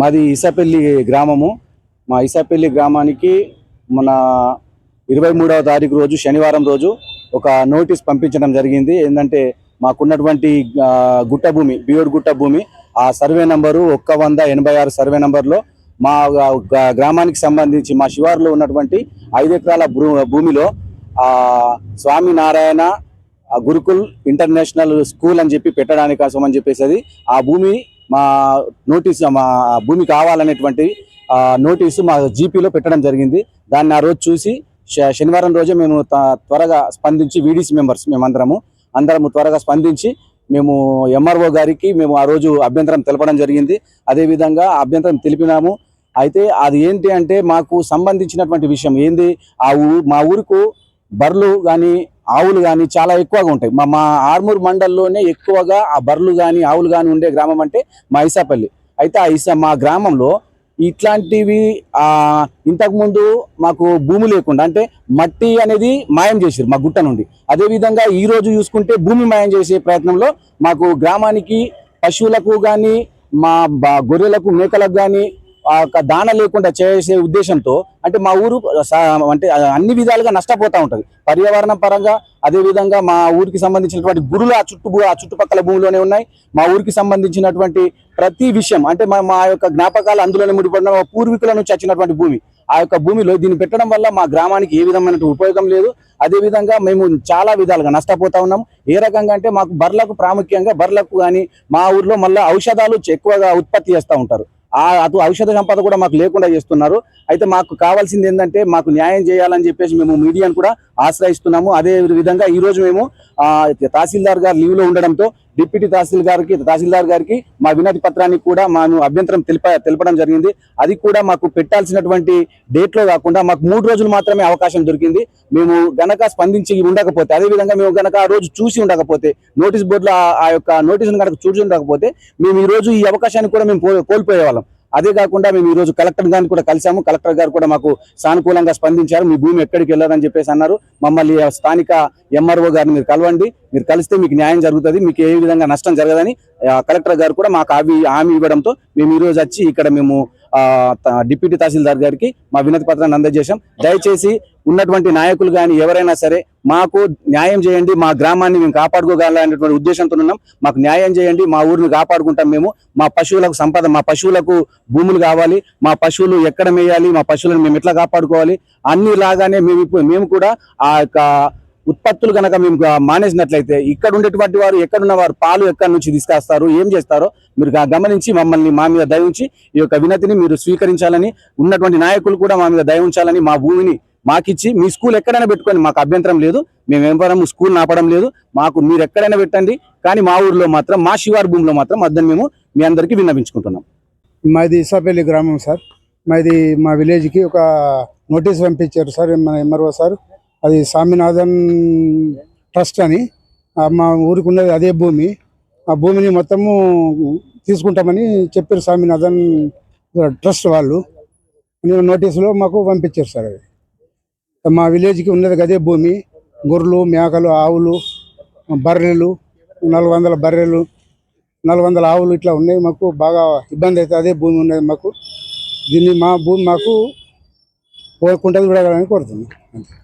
మాది ఇసాపల్లి గ్రామము. మా ఇసాపల్లి గ్రామానికి మన ఇరవై మూడవ తారీఖు రోజు శనివారం రోజు ఒక నోటీస్ పంపించడం జరిగింది. ఏంటంటే మాకున్నటువంటి గుట్ట భూమి బియోడ్ గుట్ట భూమి ఆ సర్వే నంబరు ఒక్క వంద ఎనభై ఆరు సర్వే నంబర్లో మా గ్రామానికి సంబంధించి మా శివారులో ఉన్నటువంటి ఐదు ఎకరాల భూ- భూమిలో స్వామి నారాయణ గురుకుల్ ఇంటర్నేషనల్ స్కూల్ అని చెప్పి పెట్టడానికి కోసం అని చెప్పేసి ఆ భూమి మా నోటీస్ మా భూమి కావాలనేటువంటి నోటీసు మా జీపీలో పెట్టడం జరిగింది. దాన్ని ఆ రోజు చూసి శనివారం రోజే మేము త- త్వరగా స్పందించి వీడీసీ మెంబర్స్ మేమందరము అందరము త్వరగా స్పందించి మేము ఎంఆర్ఓ గారికి మేము ఆ రోజు అభ్యంతరం తెలపడం జరిగింది. అదేవిధంగా అభ్యంతరం తెలిపినాము. అయితే అది ఏంటి అంటే మాకు సంబంధించినటువంటి విషయం ఏంది? ఆ ఊ మా ఊరుకు బర్రెలు కానీ ఆవులు కానీ చాలా ఎక్కువగా ఉంటాయి. మా మా ఆర్మూర్ మండల్లోనే ఎక్కువగా ఆ బర్రెలు కానీ ఆవులు కానీ ఉండే గ్రామం అంటే మా ఇసాపల్లి. అయితే ఆ ఇసా మా గ్రామంలో ఇట్లాంటివి ఇంతకుముందు మాకు భూమి లేకుండా అంటే మట్టి అనేది మాయం చేసారు మా గుట్ట నుండి. అదే విధంగా చూసుకుంటే భూమి మాయం చేసే ప్రయత్నంలో మాకు గ్రామానికి పశువులకు కానీ మా గొర్రెలకు మేకలకు కానీ దాన లేకుండా చేసే ఉద్దేశంతో అంటే మా ఊరు స- అంటే అన్ని విధాలుగా నష్టపోతూ ఉంటుంది. పర్యావరణ పరంగా అదే విధంగా మా ఊరికి సంబంధించినటువంటి గురులు ఆ చుట్టూ ఆ చుట్టుపక్కల భూమిలోనే ఉన్నాయి. మా ఊరికి సంబంధించినటువంటి ప్రతి విషయం అంటే మా మా యొక్క జ్ఞాపకాలు అందులోనే ముడిపడిన మా పూర్వీకుల నుంచి వచ్చినటువంటి భూమి. ఆ యొక్క భూమిలో దీన్ని పెట్టడం వల్ల మా గ్రామానికి ఏ విధమైన ఉపయోగం లేదు. అదే విధంగా మేము చాలా విధాలుగా నష్టపోతా ఉన్నాం. ఏ రకంగా అంటే మాకు బర్లకు ప్రాముఖ్యంగా బర్లకు కానీ మా ఊర్లో మళ్ళీ ఔషధాలు ఎక్కువగా ఉత్పత్తి చేస్తూ ఉంటారు. అటు ఔషధ సంపద కూడా మాకు లేకుండా చేస్తున్నారు. అయితే మాకు కావాల్సింది ఏంటంటే మాకు న్యాయం చేయాలని చెప్పేసి మేము మీడియాను కూడా ఆశ్రయిస్తున్నాము. అదే విధంగా ఈరోజు మేము తహసీల్దార్ గారు లీవ్లో ఉండడంతో డిప్యూటీ తహసీల్ గారికి తహసీల్దార్ గారికి మా వినతి పత్రానికి కూడా మేము అభ్యంతరం తెలిప తెలపడం జరిగింది. అది కూడా మాకు పెట్టాల్సినటువంటి డేట్లో కాకుండా మాకు మూడు రోజులు మాత్రమే అవకాశం దొరికింది. మేము గనక స్పందించి ఉండకపోతే అదే విధంగా మేము గనక ఆ రోజు చూసి ఉండకపోతే నోటీస్ బోర్డులో ఆ- యొక్క నోటీసును కనుక చూసి ఉండకపోతే మేము ఈ రోజు ఈ అవకాశాన్ని కూడా మేము కో- కోల్పోయేవాళ్ళం. అదే కాకుండా మేము ఈ రోజు కలెక్టర్ గారిని కూడా కలిసాము కలెక్టర్ గారు కూడా మాకు సానుకూలంగా స్పందించారు. మీ భూమి ఎక్కడికి వెళ్ళారని చెప్పేసి అన్నారు. మమ్మల్ని స్థానిక ఎంఆర్ఓ గారిని మీరు కలవండి. మీరు కలిస్తే మీకు న్యాయం జరుగుతుంది. మీకు ఏ విధంగా నష్టం జరగదని కలెక్టర్ గారు కూడా మాకు అవి హామీ ఇవ్వడంతో మేము ఈరోజు వచ్చి ఇక్కడ మేము డిప్యూటీ తహసీల్దార్ గారికి మా వినతి పత్రాన్ని అందజేశాం. దయచేసి ఉన్నటువంటి నాయకులు కానీ ఎవరైనా సరే మాకు న్యాయం చేయండి మా గ్రామాన్ని మేము కాపాడుకోగలనేటువంటి ఉద్దేశంతో ఉన్నాం. మాకు న్యాయం చేయండి మా ఊరిని కాపాడుకుంటాం మేము. మా పశువులకు సంపద మా పశువులకు భూములు కావాలి. మా పశువులు ఎక్కడ మేయాలి మా పశువులను మేము ఎట్లా కాపాడుకోవాలి? అన్ని లాగానే మేము ఇప్పుడు మేము కూడా ఆ యొక్క ఉత్పత్తులు కనుక మేము మానేసినట్లయితే ఇక్కడ ఉండేటువంటి వారు ఎక్కడున్న వారు పాలు ఎక్కడి నుంచి తీసుకొస్తారు ఏం చేస్తారో మీరు గమనించి మమ్మల్ని మా మీద దయ ఉంచి ఈ యొక్క వినతిని మీరు స్వీకరించాలని ఉన్నటువంటి నాయకులు కూడా మా మీద దయ ఉంచాలని మా భూమిని మాకిచ్చి మీ స్కూల్ ఎక్కడైనా పెట్టుకోండి. మాకు అభ్యంతరం లేదు. మేము ఎవరం స్కూల్ నాపడం లేదు. మాకు మీరు ఎక్కడైనా పెట్టండి. కానీ మా ఊర్లో మాత్రం మా శివార్ భూమిలో మాత్రం అద్దెని మేము మీ అందరికీ విన్నవించుకుంటున్నాం. మాది ఇసాపల్లి గ్రామం సార్. మాది మా విలేజ్కి ఒక నోటీస్ పంపించారు సార్. మన ఎంఆర్ఓ సార్. అది స్వామినాథన్ ట్రస్ట్ అని. మా ఊరికి ఉన్నది అదే భూమి. ఆ భూమిని మొత్తము తీసుకుంటామని చెప్పారు స్వామినాథన్ ట్రస్ట్ వాళ్ళు. నేను నోటీసులో మాకు పంపించారు సార్ అది. మా విలేజ్కి ఉన్నది అదే భూమి. గొర్రెలు మేకలు ఆవులు బర్రెలు నాలుగు వందల బర్రెలు నాలుగు వందల ఆవులు ఇట్లా ఉన్నాయి మాకు. బాగా ఇబ్బంది అవుతుంది అదే భూమి ఉన్నది మాకు. దీన్ని మా భూమి మాకు కోరుకుంటుంది చూడాలని కోరుతుంది